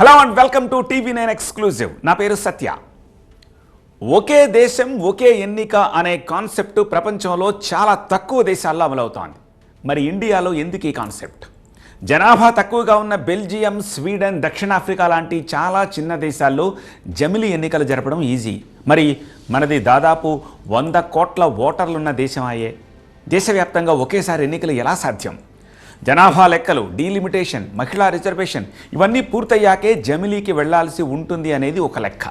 Hello and welcome to TV nine exclusive నా పేరు సత్య. ఒకే దేశం ఒకే ఎన్నిక అనే కాన్సెప్ట్ ప్రపంచంలో చాలా తక్కువ దేశాల్లో అమలవుతోంది. మరి ఇండియాలో ఎందుకు ఈ కాన్సెప్ట్ జనాభా తక్కువగా ఉన్న బెల్జియం స్వీడన్ దక్షిణాఫ్రికా లాంటి చాలా చిన్న దేశాల్లో జమిలి ఎన్నికలు జరపడం ఈజీ మరి మనది దాదాపు వంద కోట్ల ఓటర్లున్న దేశం అయ్యే. దేశవ్యాప్తంగా ఒకేసారి ఎన్నికలు ఎలా సాధ్యం? జనాభా లెక్కలు డీలిమిటేషన్ మహిళా రిజర్వేషన్ ఇవన్నీ పూర్తయ్యాకే జమిలీకి వెళ్ళాల్సి ఉంటుంది అనేది ఒక లెక్క.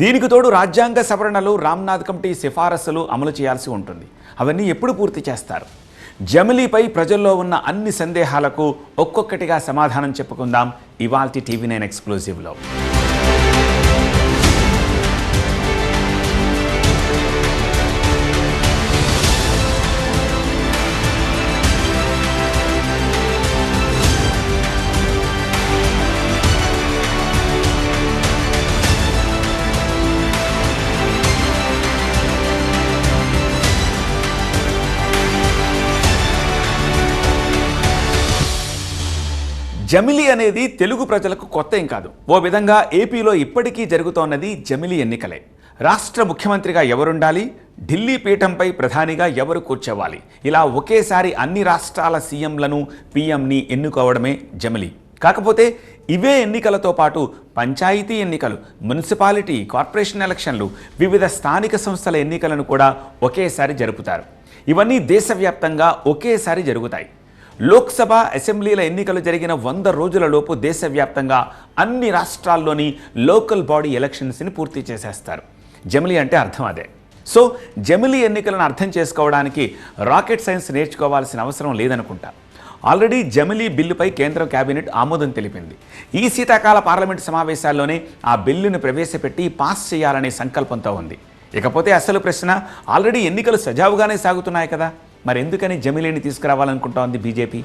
దీనికి తోడు రాజ్యాంగ సవరణలు రామ్నాథ్ కమిటీ సిఫారసులు అమలు చేయాల్సి ఉంటుంది. అవన్నీ ఎప్పుడు పూర్తి చేస్తారు? జమిలీపై ప్రజల్లో ఉన్న అన్ని సందేహాలకు ఒక్కొక్కటిగా సమాధానం చెప్పుకుందాం ఇవాల్టి టీవీ నైన్ ఎక్స్క్లూజివ్లో. జమిలి అనేది తెలుగు ప్రజలకు కొత్త ఏం కాదు. ఓ విధంగా ఏపీలో ఇప్పటికీ జరుగుతోన్నది జమిలి ఎన్నికలే. రాష్ట్ర ముఖ్యమంత్రిగా ఎవరుండాలి? ఢిల్లీ పీఠంపై ప్రధానిగా ఎవరు కూర్చోవాలి? ఇలా ఒకేసారి అన్ని రాష్ట్రాల సీఎంలను పీఎంని ఎన్నుకోవడమే జమిలి. కాకపోతే ఇవే ఎన్నికలతో పాటు పంచాయతీ ఎన్నికలు మున్సిపాలిటీ కార్పొరేషన్ ఎలక్షన్లు వివిధ స్థానిక సంస్థల ఎన్నికలను కూడా ఒకేసారి జరుపుతారు. ఇవన్నీ దేశవ్యాప్తంగా ఒకేసారి జరుగుతాయి. లోక్సభ అసెంబ్లీల ఎన్నికలు జరిగిన వంద రోజులలోపు దేశవ్యాప్తంగా అన్ని రాష్ట్రాల్లోని లోకల్ బాడీ ఎలక్షన్స్ని పూర్తి చేసేస్తారు. జమిలీ అంటే అర్థం అదే. సో జమిలీ ఎన్నికలను అర్థం చేసుకోవడానికి రాకెట్ సైన్స్ నేర్చుకోవాల్సిన అవసరం లేదనుకుంటా. ఆల్రెడీ జమిలీ బిల్లుపై కేంద్ర కేబినెట్ ఆమోదం తెలిపింది. ఈ శీతాకాల పార్లమెంట్ సమావేశాల్లోనే ఆ బిల్లును ప్రవేశపెట్టి పాస్ చేయాలనే సంకల్పంతో ఉంది. ఇకపోతే అసలు ప్రశ్న ఆల్రెడీ ఎన్నికలు సజావుగానే సాగుతున్నాయి కదా? మరి ఎందుకని జమిలీని తీసుకురావాలనుకుంటోంది బీజేపీ?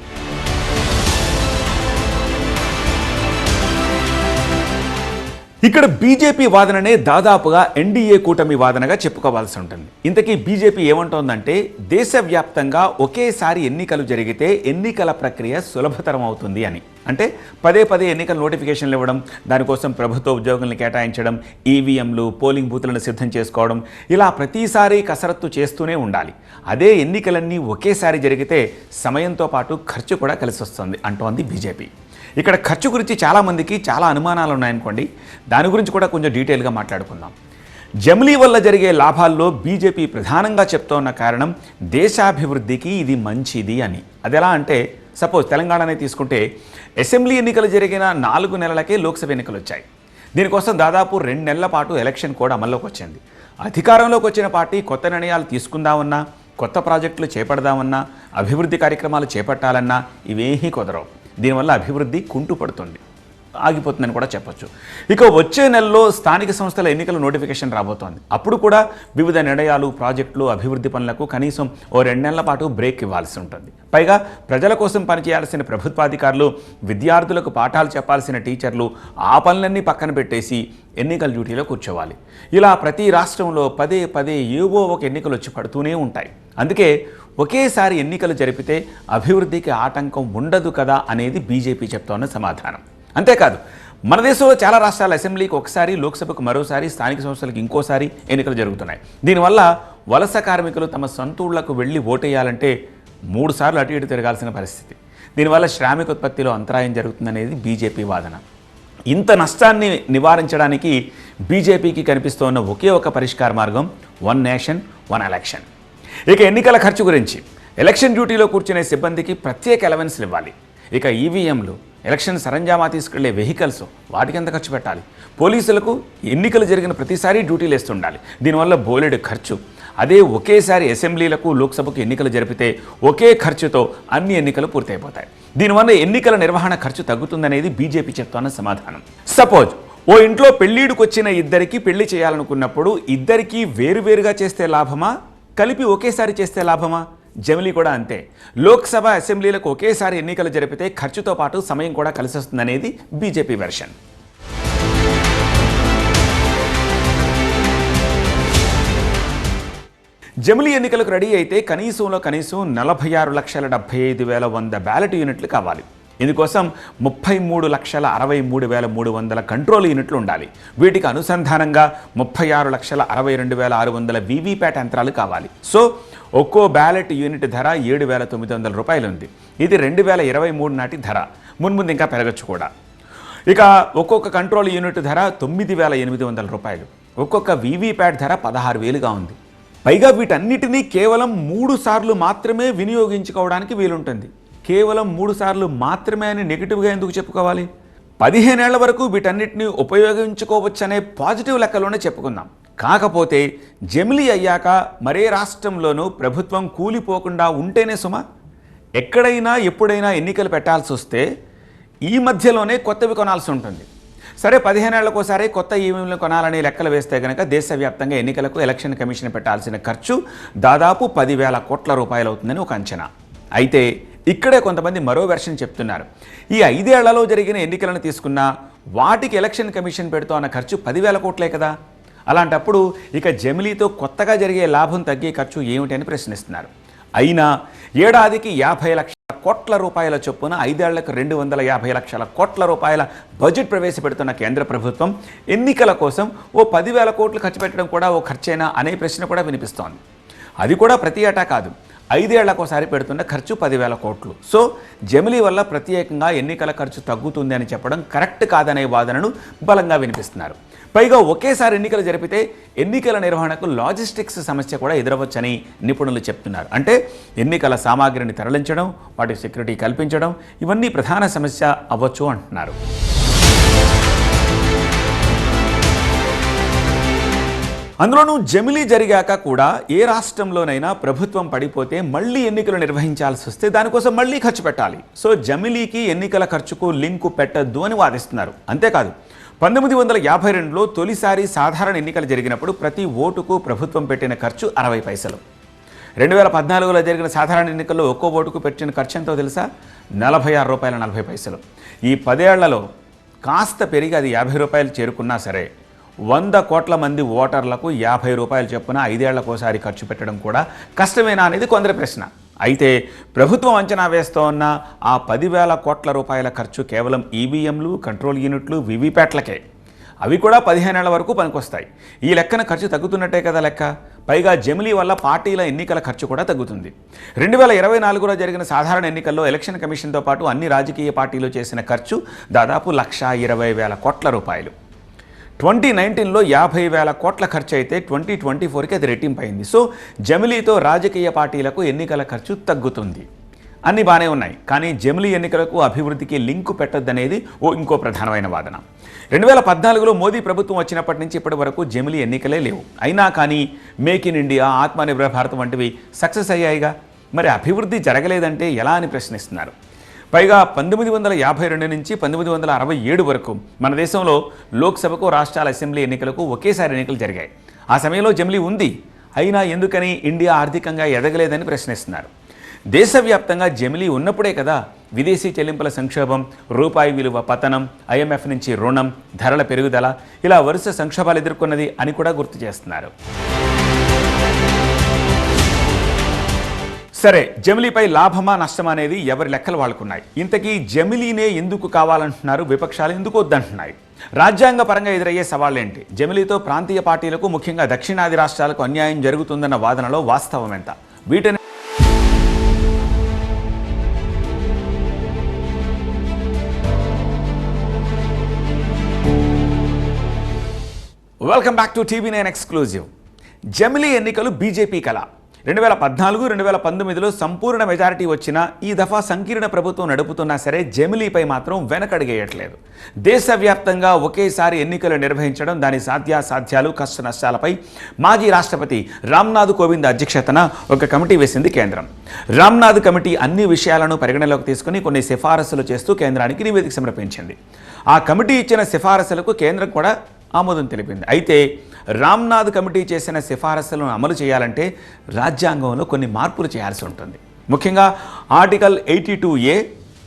ఇక్కడ బీజేపీ వాదననే దాదాపుగా ఎన్డీఏ కూటమి వాదనగా చెప్పుకోవాల్సి ఉంటుంది. ఇంతకీ బీజేపీ ఏమంటోందంటే దేశవ్యాప్తంగా ఒకేసారి ఎన్నికలు జరిగితే ఎన్నికల ప్రక్రియ సులభతరం అవుతుంది అని. అంటే పదే పదే ఎన్నికల నోటిఫికేషన్లు ఇవ్వడం దానికోసం ప్రభుత్వ ఉద్యోగులను కేటాయించడం ఈవీఎంలు పోలింగ్ బూత్లను సిద్ధం చేసుకోవడం ఇలా ప్రతిసారి కసరత్తు చేస్తూనే ఉండాలి. అదే ఎన్నికలన్నీ ఒకేసారి జరిగితే సమయంతో పాటు ఖర్చు కూడా కలిసి వస్తుంది అంటోంది బీజేపీ. ఇక్కడ ఖర్చు గురించి చాలామందికి చాలా అనుమానాలు ఉన్నాయనుకోండి. దాని గురించి కూడా కొంచెం డీటెయిల్గా మాట్లాడుకుందాం. జమిలీ వల్ల జరిగే లాభాల్లో బీజేపీ ప్రధానంగా చెప్తోన్న కారణం దేశాభివృద్ధికి ఇది మంచిది అని. అది ఎలా అంటే సపోజ్ తెలంగాణనే తీసుకుంటే అసెంబ్లీ ఎన్నికలు జరిగిన నాలుగు నెలలకే లోక్సభ ఎన్నికలు వచ్చాయి. దీనికోసం దాదాపు రెండు నెలల పాటు ఎలక్షన్ కూడా అమల్లోకి వచ్చింది. అధికారంలోకి వచ్చిన పార్టీ కొత్త నిర్ణయాలు తీసుకుందామన్నా కొత్త ప్రాజెక్టులు చేపడదామన్నా అభివృద్ధి కార్యక్రమాలు చేపట్టాలన్నా ఇవేమీ కుదరవు. దీనివల్ల అభివృద్ధి కుంటుపడుతుంది. ఆగిపోతుందని కూడా చెప్పొచ్చు. ఇక వచ్చే నెలలో స్థానిక సంస్థల ఎన్నికల నోటిఫికేషన్ రాబోతోంది. అప్పుడు కూడా వివిధ నిర్ణయాలు ప్రాజెక్టులు అభివృద్ధి పనులకు కనీసం ఓ రెండు నెలల పాటు బ్రేక్ ఇవ్వాల్సి ఉంటుంది. పైగా ప్రజల కోసం పనిచేయాల్సిన ప్రభుత్వాధికారులు విద్యార్థులకు పాఠాలు చెప్పాల్సిన టీచర్లు ఆ పనులన్నీ పక్కన పెట్టేసి ఎన్నికల డ్యూటీలో కూర్చోవాలి. ఇలా ప్రతి రాష్ట్రంలో పదే పదే ఏవో ఒక ఎన్నికలు వచ్చి పడుతూనే ఉంటాయి. అందుకే ఒకేసారి ఎన్నికలు జరిపితే అభివృద్ధికి ఆటంకం ఉండదు కదా అనేది బీజేపీ చెప్తోన్న సమాధానం. అంతేకాదు మన దేశంలో చాలా రాష్ట్రాల అసెంబ్లీకి ఒకసారి లోక్సభకు మరోసారి స్థానిక సంస్థలకు ఇంకోసారి ఎన్నికలు జరుగుతున్నాయి. దీనివల్ల వలస కార్మికులు తమ సొంతూళ్ళకు వెళ్ళి ఓటేయాలంటే మూడు సార్లు అటు ఇటు తిరగాల్సిన పరిస్థితి. దీనివల్ల శ్రామిక ఉత్పత్తిలో అంతరాయం జరుగుతుందనేది బీజేపీ వాదన. ఇంత నష్టాన్ని నివారించడానికి బీజేపీకి కనిపిస్తోన్న ఒకే ఒక పరిష్కార మార్గం వన్ నేషన్ వన్ ఎలక్షన్ ఇక ఎన్నికల ఖర్చు గురించి. ఎలక్షన్ డ్యూటీలో కూర్చునే సిబ్బందికి ప్రత్యేక అలవెన్స్లు ఇవ్వాలి. ఇక ఈవీఎంలు ఎలక్షన్ సరంజామా తీసుకెళ్ళే వెహికల్స్ వాటికి ఎంత ఖర్చు పెట్టాలి? పోలీసులకు ఎన్నికలు జరిగిన ప్రతిసారి డ్యూటీలు వేస్తుండాలి దీనివల్ల బోలెడు ఖర్చు. అదే ఒకేసారి అసెంబ్లీలకు లోక్సభకు ఎన్నికలు జరిపితే ఒకే ఖర్చుతో అన్ని ఎన్నికలు పూర్తయిపోతాయి. దీనివల్ల ఎన్నికల నిర్వహణ ఖర్చు తగ్గుతుందనేది బీజేపీ చెప్తున్న సమాధానం. సపోజ్ ఓ ఇంట్లో పెళ్ళీడుకొచ్చిన ఇద్దరికి పెళ్ళి చేయాలనుకున్నప్పుడు ఇద్దరికీ వేరువేరుగా చేస్తే లాభమా? కలిపి ఒకేసారి చేస్తే లాభమా? జమిలీ కూడా అంతే. లోక్సభ అసెంబ్లీలకు ఒకేసారి ఎన్నికలు జరిపితే ఖర్చుతో పాటు సమయం కూడా కలిసి వస్తుందనేది బీజేపీ వెర్షన్. జమిలీ ఎన్నికలకు రెడీ అయితే కనీసంలో కనీసం నలభై ఆరు లక్షల డెబ్బై ఐదు వేల వంద బ్యాలెట్ యూనిట్లు కావాలి. ఇందుకోసం ముప్పై మూడు లక్షల అరవై మూడు వేల మూడు వందల కంట్రోల్ యూనిట్లు ఉండాలి. వీటికి అనుసంధానంగా ముప్పై ఆరు లక్షల అరవై రెండు వేల ఆరు వందల వీవీప్యాట్ యంత్రాలు కావాలి. సో ఒక్కో బ్యాలెట్ యూనిట్ ధర ఏడు వేల తొమ్మిది వందల రూపాయలు ఉంది. ఇది రెండు వేల ఇరవై మూడు నాటి ధర. మున్ముందు ఇంకా పెరగచ్చు కూడా. ఇక ఒక్కొక్క కంట్రోల్ యూనిట్ ధర తొమ్మిది వేల ఎనిమిది వందల రూపాయలు. ఒక్కొక్క వీవీప్యాట్ ధర పదహారు వేలుగా ఉంది. పైగా వీటన్నిటినీ కేవలం మూడు సార్లు మాత్రమే వినియోగించుకోవడానికి వీలుంటుంది. కేవలం మూడు సార్లు మాత్రమే అని నెగిటివ్గా ఎందుకు చెప్పుకోవాలి? పదిహేనేళ్ళ వరకు వీటన్నిటిని ఉపయోగించుకోవచ్చనే పాజిటివ్ లెక్కలోనే చెప్పుకుందాం. కాకపోతే జమిలీ అయ్యాక మరే రాష్ట్రంలోనూ ప్రభుత్వం కూలిపోకుండా ఉంటేనే సుమ? ఎక్కడైనా ఎప్పుడైనా ఎన్నికలు పెట్టాల్సి వస్తే ఈ మధ్యలోనే కొత్తవి కొనాల్సి ఉంటుంది. సరే పదిహేనేళ్ళకోసారి కొత్త ఈవీఎంలు కొనాలని లెక్కలు వేస్తే కనుక దేశవ్యాప్తంగా ఎన్నికలకు ఎలక్షన్ కమిషన్ పెట్టాల్సిన ఖర్చు దాదాపు పదివేల కోట్ల రూపాయలు అవుతుందని ఒక అంచనా. అయితే ఇక్కడే కొంతమంది మరో వెర్షన్ చెప్తున్నారు. ఈ ఐదేళ్ళలో జరిగిన ఎన్నికలను తీసుకున్నా వాటికి ఎలక్షన్ కమిషన్ పెడుతోన్న ఖర్చు పదివేల కోట్లే కదా. అలాంటప్పుడు ఇక జమిలీతో కొత్తగా జరిగే లాభం తగ్గే ఖర్చు ఏమిటి అని ప్రశ్నిస్తున్నారు. అయినా ఏడాదికి యాభై లక్షల కోట్ల రూపాయల చొప్పున ఐదేళ్ళకు రెండు వందల యాభై లక్షల కోట్ల రూపాయల బడ్జెట్ ప్రవేశపెడుతున్న కేంద్ర ప్రభుత్వం ఎన్నికల కోసం ఓ పదివేల కోట్లు ఖర్చు పెట్టడం కూడా ఓ ఖర్చైనా అనే ప్రశ్న కూడా వినిపిస్తోంది. అది కూడా ప్రతి ఏటా కాదు. ఐదేళ్ళకోసారి పెడుతున్న ఖర్చు పదివేల కోట్లు. సో జమిలీ వల్ల ప్రత్యేకంగా ఎన్నికల ఖర్చు తగ్గుతుంది అని చెప్పడం కరెక్ట్ కాదనే వాదనను బలంగా వినిపిస్తున్నారు. పైగా ఒకేసారి ఎన్నికలు జరిపితే ఎన్నికల నిర్వహణకు లాజిస్టిక్స్ సమస్య కూడా ఎదురవచ్చని నిపుణులు చెప్తున్నారు. అంటే ఎన్నికల సామాగ్రిని తరలించడం వాటి సెక్యూరిటీ కల్పించడం ఇవన్నీ ప్రధాన సమస్య అవ్వచ్చు అంటున్నారు. అందులోనూ జమిలీ జరిగాక కూడా ఏ రాష్ట్రంలోనైనా ప్రభుత్వం పడిపోతే మళ్ళీ ఎన్నికలు నిర్వహించాల్సి వస్తే దానికోసం మళ్ళీ ఖర్చు పెట్టాలి. సో జమిలీకి ఎన్నికల ఖర్చుకు లింకు పెట్టద్దు అని వాదిస్తున్నారు. అంతేకాదు పంతొమ్మిది వందల యాభై రెండులో తొలిసారి సాధారణ ఎన్నికలు జరిగినప్పుడు ప్రతి ఓటుకు ప్రభుత్వం పెట్టిన ఖర్చు అరవై పైసలు. రెండు వేల పద్నాలుగులో జరిగిన సాధారణ ఎన్నికల్లో ఒక్కో ఓటుకు పెట్టిన ఖర్చు ఎంతో తెలుసా? నలభై ఆరు రూపాయల నలభై పైసలు. ఈ పదేళ్ళలో కాస్త పెరిగి అది యాభై రూపాయలు చేరుకున్నా సరే వంద కోట్ల మంది ఓటర్లకు యాభై రూపాయలు చొప్పున ఐదేళ్ళకోసారి ఖర్చు పెట్టడం కూడా కష్టమేనా అనేది కొందరి ప్రశ్న. అయితే ప్రభుత్వం అంచనా వేస్తోన్న ఆ పదివేల కోట్ల రూపాయల ఖర్చు కేవలం ఈవీఎంలు కంట్రోల్ యూనిట్లు వివిప్యాట్లకే. అవి కూడా పదిహేనేళ్ళ వరకు పనికొస్తాయి. ఈ లెక్కన ఖర్చు తగ్గుతున్నట్టే కదా లెక్క? పైగా జమిలీ వల్ల పార్టీల ఎన్నికల ఖర్చు కూడా తగ్గుతుంది. రెండు వేల ఇరవై నాలుగులో జరిగిన సాధారణ ఎన్నికల్లో ఎలక్షన్ కమిషన్తో పాటు అన్ని రాజకీయ పార్టీలు చేసిన ఖర్చు దాదాపు లక్ష ఇరవై వేల కోట్ల రూపాయలు. ట్వంటీ నైన్టీన్లో యాభై వేల కోట్ల ఖర్చు అయితే ట్వంటీ ట్వంటీ ఫోర్కి అది రెట్టింపైంది. సో జమిలీతో రాజకీయ పార్టీలకు ఎన్నికల ఖర్చు తగ్గుతుంది. అన్నీ బాగానే ఉన్నాయి. కానీ జమిలీ ఎన్నికలకు అభివృద్ధికి లింకు పెట్టొద్దనేది ఓ ఇంకో ప్రధానమైన వాదన. రెండు వేల పద్నాలుగులో మోదీ ప్రభుత్వం వచ్చినప్పటి నుంచి ఇప్పటి వరకు జమిలీ ఎన్నికలే లేవు. అయినా కానీ make in India Atmanirbhar Bharat వంటివి సక్సెస్ అయ్యాయిగా. మరి అభివృద్ధి జరగలేదంటే ఎలా అని ప్రశ్నిస్తున్నారు? పైగా పంతొమ్మిది వందల యాభై రెండు నుంచి పంతొమ్మిది వందల అరవై ఏడు వరకు మన దేశంలో లోక్సభకు రాష్ట్రాల అసెంబ్లీ ఎన్నికలకు ఒకేసారి ఎన్నికలు జరిగాయి. ఆ సమయంలో జమిలీ ఉంది. అయినా ఎందుకని ఇండియా ఆర్థికంగా ఎదగలేదని ప్రశ్నిస్తున్నారు. దేశవ్యాప్తంగా జమిలీ ఉన్నప్పుడే కదా విదేశీ చెల్లింపుల సంక్షోభం రూపాయి విలువ పతనం ఐఎంఎఫ్ నుంచి రుణం ధరల పెరుగుదల ఇలా వరుస సంక్షోభాలు ఎదుర్కొన్నది అని కూడా గుర్తు చేస్తున్నారు. సరే జమిలీపై లాభమా నష్టమా అనేది ఎవరి లెక్కలు వాళ్ళకున్నాయి. ఇంతకీ జమిలీనే ఎందుకు కావాలంటున్నారు? విపక్షాలు ఎందుకు వద్దంటున్నాయి? రాజ్యాంగ పరంగా ఎదురయ్యే సవాళ్ళేంటి? జమిలీతో ప్రాంతీయ పార్టీలకు ముఖ్యంగా దక్షిణాది రాష్ట్రాలకు అన్యాయం జరుగుతుందన్న వాదనలో వాస్తవం ఎంత? వీటిని welcome back to TV nine exclusive జమిలీ ఎన్నికలు బీజేపీ కళ రెండు వేల పద్నాలుగు రెండు వేల పంతొమ్మిదిలో సంపూర్ణ మెజారిటీ వచ్చిన ఈ దఫా సంకీర్ణ ప్రభుత్వం నడుపుతున్నా సరే జమిలీపై మాత్రం వెనకడిగేయట్లేదు. దేశవ్యాప్తంగా ఒకేసారి ఎన్నికలు నిర్వహించడం దాని సాధ్యాసాధ్యాలు కష్ట నష్టాలపై మాజీ రాష్ట్రపతి రామ్నాథ్ కోవింద్ అధ్యక్షతన ఒక కమిటీ వేసింది కేంద్రం. రామ్నాథ్ కమిటీ అన్ని విషయాలను పరిగణలోకి తీసుకుని కొన్ని సిఫారసులు చేస్తూ కేంద్రానికి నివేదిక సమర్పించింది. ఆ కమిటీ ఇచ్చిన సిఫారసులకు కేంద్రం కూడా ఆమోదం తెలిపింది. అయితే రామ్నాథ్ కమిటీ చేసిన సిఫారసులను అమలు చేయాలంటే రాజ్యాంగంలో కొన్ని మార్పులు చేయాల్సి ఉంటుంది. ముఖ్యంగా article eighty two A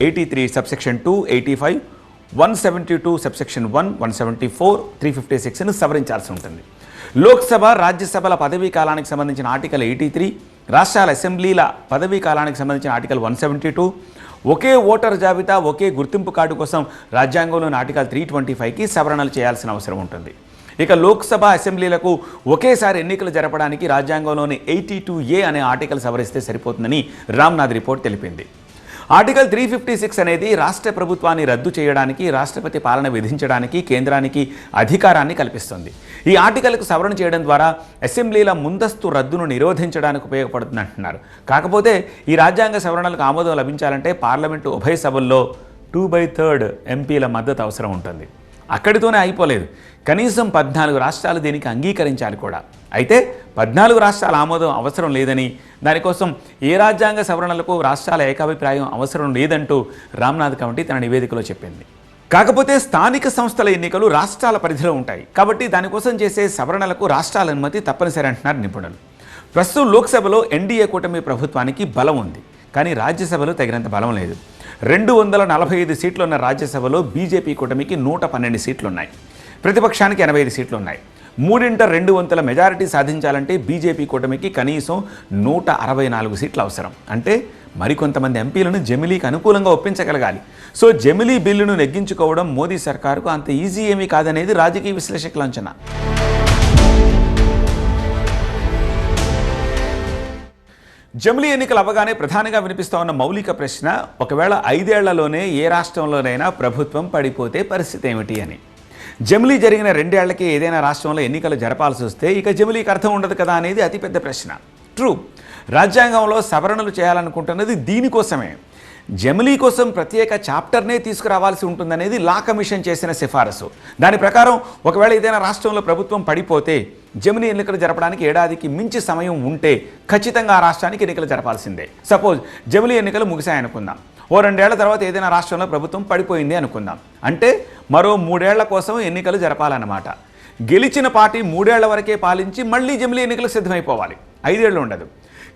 eighty three subsection two eighty five one seventy two subsection one one seventy four three fifty సిక్స్ను సవరించాల్సి ఉంటుంది. లోక్సభ రాజ్యసభల పదవీ కాలానికి సంబంధించిన ఆర్టికల్ ఎయిటీ త్రీ రాష్ట్రాల అసెంబ్లీల పదవీ కాలానికి సంబంధించిన ఆర్టికల్ వన్ సెవెంటీ టూ ఒకే ఓటర్ జాబితా ఒకే గుర్తింపు కార్డు కోసం రాజ్యాంగంలోని ఆర్టికల్ త్రీ ట్వంటీ ఫైవ్కి సవరణలు చేయాల్సిన అవసరం ఉంటుంది. ఇక లోక్సభ అసెంబ్లీలకు ఒకేసారి ఎన్నికలు జరపడానికి రాజ్యాంగంలోని ఎయిటీ టూ ఏ అనే ఆర్టికల్ సవరిస్తే సరిపోతుందని రామ్నాథ్ రిపోర్ట్ తెలిపింది. ఆర్టికల్ త్రీ ఫిఫ్టీ సిక్స్ అనేది రాష్ట్ర ప్రభుత్వాన్ని రద్దు చేయడానికి రాష్ట్రపతి పాలన విధించడానికి కేంద్రానికి అధికారాన్ని కల్పిస్తుంది. ఈ ఆర్టికల్కు సవరణ చేయడం ద్వారా అసెంబ్లీల ముందస్తు రద్దును నిరోధించడానికి ఉపయోగపడుతుంది అంటున్నారు కాకపోతే ఈ రాజ్యాంగ సవరణలకు ఆమోదం లభించాలంటే పార్లమెంటు ఉభయ సభల్లో టూ బై థర్డ్ ఎంపీల మద్దతు అవసరం ఉంటుంది. అక్కడితోనే అయిపోలేదు. కనీసం పద్నాలుగు రాష్ట్రాలు దీనికి అంగీకరించాలి కూడా. అయితే పద్నాలుగు రాష్ట్రాల ఆమోదం అవసరం లేదని దానికోసం ఏ రాజ్యాంగ సవరణలకు రాష్ట్రాల ఏకాభిప్రాయం అవసరం లేదంటూ రామ్నాథ్ కమిటీ తన నివేదికలో చెప్పింది. కాకపోతే స్థానిక సంస్థల ఎన్నికలు రాష్ట్రాల పరిధిలో ఉంటాయి. కాబట్టి దానికోసం చేసే సవరణలకు రాష్ట్రాల అనుమతి తప్పనిసరి అంటున్నారు నిపుణులు. ప్రస్తుతం లోక్సభలో ఎన్డీఏ కూటమి ప్రభుత్వానికి బలం ఉంది. కానీ రాజ్యసభలో తగినంత బలం లేదు. రెండు వందల నలభై ఐదు సీట్లు ఉన్న రాజ్యసభలో బీజేపీ కూటమికి నూట పన్నెండు సీట్లు ఉన్నాయి ప్రతిపక్షానికి ఎనభై ఐదు సీట్లు ఉన్నాయి మూడింట రెండు వంతుల మెజారిటీ సాధించాలంటే బీజేపీ కూటమికి కనీసం నూట అరవై నాలుగు సీట్లు అవసరం. అంటే మరికొంతమంది ఎంపీలను జమిలీకి అనుకూలంగా ఒప్పించగలగాలి. సో జమిలీ బిల్లును నెగ్గించుకోవడం మోదీ సర్కారుకు అంత ఈజీ ఏమీ కాదనేది రాజకీయ విశ్లేషకుల అంచనా. జమిలీ ఎన్నికలు అవ్వగానే ప్రధానంగా వినిపిస్తా ఉన్న మౌలిక ప్రశ్న ఒకవేళ ఐదేళ్ళలోనే ఏ రాష్ట్రంలోనైనా ప్రభుత్వం పడిపోతే పరిస్థితి ఏమిటి అని. జమిలీ జరిగిన రెండేళ్ళకి ఏదైనా రాష్ట్రంలో ఎన్నికలు జరపాల్సి వస్తే ఇక జమిలీకి అర్థం ఉండదు కదా అనేది అతిపెద్ద ప్రశ్న. ట్రూ. రాజ్యాంగంలో సవరణలు చేయాలనుకుంటున్నది దీనికోసమే. జమిలీ కోసం ప్రత్యేక చాప్టర్నే తీసుకురావాల్సి ఉంటుందనేది లా కమిషన్ చేసిన సిఫారసు. దాని ప్రకారం ఒకవేళ ఏదైనా రాష్ట్రంలో ప్రభుత్వం పడిపోతే జమిలీ ఎన్నికలు జరపడానికి ఏడాదికి మించి సమయం ఉంటే ఖచ్చితంగా ఆ రాష్ట్రానికి ఎన్నికలు జరపాల్సిందే. సపోజ్ జమిలీ ఎన్నికలు ముగిశాయనుకుందాం. ఓ రెండేళ్ళ తర్వాత ఏదైనా రాష్ట్రంలో ప్రభుత్వం పడిపోయింది అనుకుందాం. అంటే మరో మూడేళ్ళ కోసం ఎన్నికలు జరపాలన్నమాట. గెలిచిన పార్టీ మూడేళ్ళ వరకే పాలించి మళ్ళీ జమిలీ ఎన్నికలకు సిద్ధమైపోవాలి. ఐదేళ్ళు ఉండదు.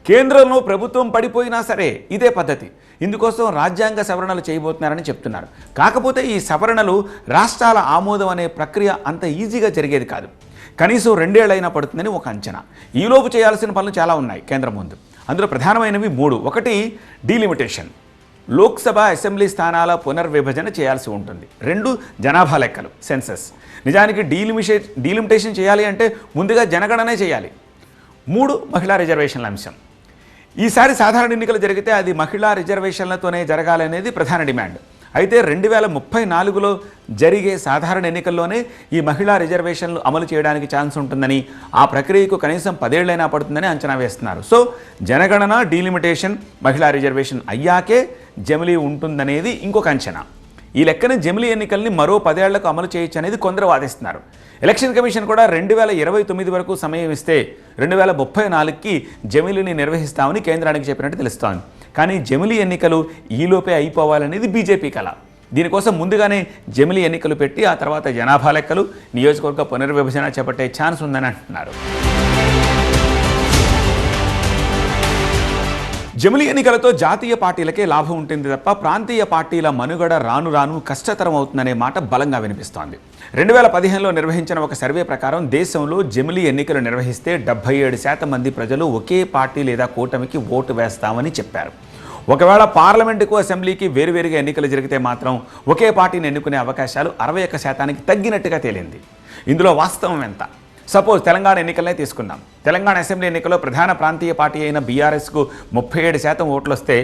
కేంద్రంలో ప్రభుత్వం పడిపోయినా సరే ఇదే పద్ధతి. ఇందుకోసం రాజ్యాంగ సవరణలు చేయబోతున్నారని చెప్తున్నారు. కాకపోతే ఈ సవరణలు రాష్ట్రాల ఆమోదం అనే ప్రక్రియ అంత ఈజీగా జరిగేది కాదు. కనీసం రెండేళ్ళైనా పడుతుందని ఒక అంచనా. ఈలోపు చేయాల్సిన పనులు చాలా ఉన్నాయి కేంద్రం ముందు. అందులో ప్రధానమైనవి మూడు. ఒకటి డీలిమిటేషన్. లోక్సభ అసెంబ్లీ స్థానాల పునర్విభజన చేయాల్సి ఉంటుంది. రెండు జనాభా లెక్కలు సెన్సస్. నిజానికి డీలిమిషే డీలిమిటేషన్ చేయాలి అంటే ముందుగా జనగణనే చేయాలి. మూడు మహిళా రిజర్వేషన్ల అంశం. ఈసారి సాధారణ ఎన్నికలు జరిగితే అది మహిళా రిజర్వేషన్లతోనే జరగాలనేది ప్రధాన డిమాండ్. అయితే రెండు వేల ముప్పై నాలుగులో జరిగే సాధారణ ఎన్నికల్లోనే ఈ మహిళా రిజర్వేషన్లు అమలు చేయడానికి ఛాన్స్ ఉంటుందని ఆ ప్రక్రియకు కనీసం పదేళ్ళైనా పడుతుందని అంచనా వేస్తున్నారు. సో జనగణన డీలిమిటేషన్ మహిళా రిజర్వేషన్ అయ్యాకే జమిలీ ఉంటుందనేది ఇంకొక అంచనా. ఈ లెక్కన జమిలీ ఎన్నికల్ని మరో పదేళ్ళకు అమలు చేయొచ్చు అనేది కొందరు వాదిస్తున్నారు. ఎలక్షన్ కమిషన్ కూడా రెండు వేల ఇరవై తొమ్మిది వరకు సమయం ఇస్తే రెండు వేల ముప్పై నాలుగుకి జమిలీని నిర్వహిస్తామని కేంద్రానికి చెప్పినట్టు తెలుస్తోంది. కానీ జమిలీ ఎన్నికలు ఈలోపే అయిపోవాలనేది బీజేపీ కళ దీనికోసం ముందుగానే జమిలీ ఎన్నికలు పెట్టి ఆ తర్వాత జనాభా లెక్కలు నియోజకవర్గ పునర్విభజన చేపట్టే ఛాన్స్ ఉందని అంటున్నారు. జమిలి ఎన్నికలతో జాతీయ పార్టీలకే లాభం ఉంటుంది తప్ప ప్రాంతీయ పార్టీల మనుగడ రాను రాను కష్టతరం అవుతుందనే మాట బలంగా వినిపిస్తోంది. రెండు వేల పదిహేనులో నిర్వహించిన ఒక సర్వే ప్రకారం దేశంలో జమిలి ఎన్నికలు నిర్వహిస్తే డెబ్బై ఏడు శాతం మంది ప్రజలు ఒకే పార్టీ లేదా కూటమికి ఓటు వేస్తామని చెప్పారు. ఒకవేళ పార్లమెంటుకు అసెంబ్లీకి వేరువేరుగా ఎన్నికలు జరిగితే మాత్రం ఒకే పార్టీని ఎన్నుకునే అవకాశాలు అరవై ఒక్క శాతానికి తగ్గినట్టుగా తేలింది. ఇందులో వాస్తవం ఎంత? సపోజ్ తెలంగాణ ఎన్నికలనే తీసుకుందాం తెలంగాణ అసెంబ్లీ ఎన్నికల్లో ప్రధాన ప్రాంతీయ పార్టీ అయిన బీఆర్ఎస్కు ముప్పై ఏడు శాతం ఓట్లు వస్తే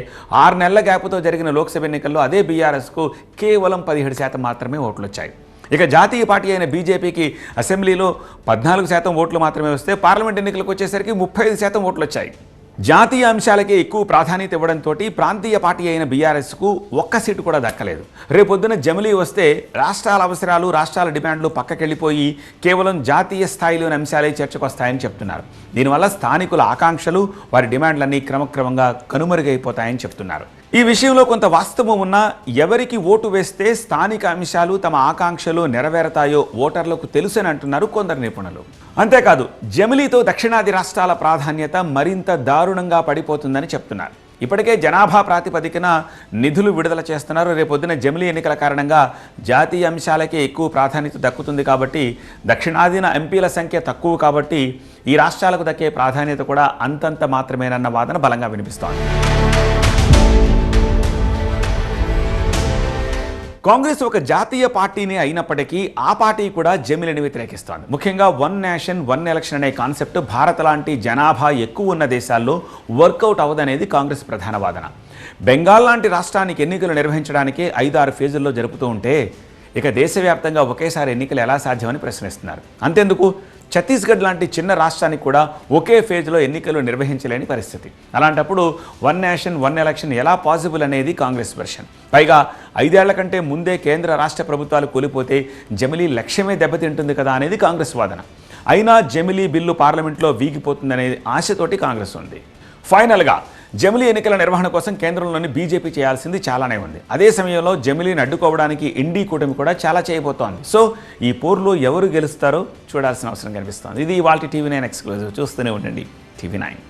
ఆరు నెలల గ్యాప్తో జరిగిన లోక్సభ ఎన్నికల్లో అదే బీఆర్ఎస్కు కేవలం పదిహేడు శాతం మాత్రమే ఓట్లు వచ్చాయి ఇక జాతీయ పార్టీ అయిన బీజేపీకి అసెంబ్లీలో పద్నాలుగు శాతం ఓట్లు మాత్రమే వస్తే పార్లమెంట్ ఎన్నికలకు వచ్చేసరికి ముప్పై ఐదు శాతం ఓట్లు వచ్చాయి జాతీయ అంశాలకే ఎక్కువ ప్రాధాన్యత ఇవ్వడంతో ప్రాంతీయ పార్టీ అయిన బీఆర్ఎస్కు ఒక్క సీటు కూడా దక్కలేదు. రేపొద్దున జమిలీ వస్తే రాష్ట్రాల అవసరాలు రాష్ట్రాల డిమాండ్లు పక్కకెళ్ళిపోయి కేవలం జాతీయ స్థాయిలోని అంశాలే చర్చకు వస్తాయని చెప్తున్నారు. దీనివల్ల స్థానికుల ఆకాంక్షలు వారి డిమాండ్లన్నీ క్రమక్రమంగా కనుమరుగైపోతాయని చెప్తున్నారు. ఈ విషయంలో కొంత వాస్తవం ఉన్నా ఎవరికి ఓటు వేస్తే స్థానిక అంశాలు తమ ఆకాంక్షలు నెరవేరతాయో ఓటర్లకు తెలుసని అంటున్నారు కొందరు నిపుణులు. అంతేకాదు జమిలీతో దక్షిణాది రాష్ట్రాల ప్రాధాన్యత మరింత దారుణంగా పడిపోతుందని చెప్తున్నారు. ఇప్పటికే జనాభా ప్రాతిపదికన నిధులు విడుదల చేస్తున్నారు. రేపొద్దున జమిలీ ఎన్నికల కారణంగా జాతీయ అంశాలకే ఎక్కువ ప్రాధాన్యత దక్కుతుంది కాబట్టి దక్షిణాదిన ఎంపీల సంఖ్య తక్కువ కాబట్టి ఈ రాష్ట్రాలకు దక్కే ప్రాధాన్యత కూడా అంతంత మాత్రమేనన్న వాదన బలంగా వినిపిస్తోంది. కాంగ్రెస్ ఒక జాతీయ పార్టీనే అయినప్పటికీ ఆ పార్టీ కూడా జమిలిని వ్యతిరేకిస్తోంది ముఖ్యంగా వన్ నేషన్ వన్ ఎలక్షన్ అనే కాన్సెప్ట్ భారత్ లాంటి జనాభా ఎక్కువ ఉన్న దేశాల్లో వర్కౌట్ అవ్వదనేది కాంగ్రెస్ ప్రధాన వాదన. బెంగాల్ లాంటి రాష్ట్రానికి ఎన్నికలు నిర్వహించడానికి ఐదారు ఫేజుల్లో జరుపుతూ ఉంటే ఇక దేశవ్యాప్తంగా ఒకేసారి ఎన్నికలు ఎలా సాధ్యమని ప్రశ్నిస్తున్నారు. అంతెందుకు? ఛత్తీస్గఢ్ లాంటి చిన్న రాష్ట్రానికి కూడా ఒకే ఫేజ్లో ఎన్నికలు నిర్వహించలేని పరిస్థితి. అలాంటప్పుడు వన్ నేషన్ వన్ ఎలక్షన్ ఎలా పాసిబుల్ అనేది కాంగ్రెస్ వెర్షన్. పైగా ఐదేళ్ళ కంటే ముందే కేంద్ర రాష్ట్ర ప్రభుత్వాలు కూలిపోతే జమిలీ లక్ష్యమే దెబ్బతింటుంది కదా అనేది కాంగ్రెస్ వాదన. అయినా జమిలీ బిల్లు పార్లమెంట్లో వీగిపోతుందనే ఆశతోటి కాంగ్రెస్ ఉంది. ఫైనల్గా జమిలీ ఎన్నికల నిర్వహణ కోసం కేంద్రంలోని బీజేపీ చేయాల్సింది చాలానే ఉంది. అదే సమయంలో జమిలీని అడ్డుకోవడానికి ఎన్డీ కూటమి కూడా చాలా చేయబోతోంది. సో ఈ పోర్లో ఎవరు గెలుస్తారో చూడాల్సిన అవసరం కనిపిస్తోంది. ఇది వాళ్ళ టీవీ నైన్ ఎక్స్క్లూజివ్. చూస్తూనే ఉండండి. TV nine.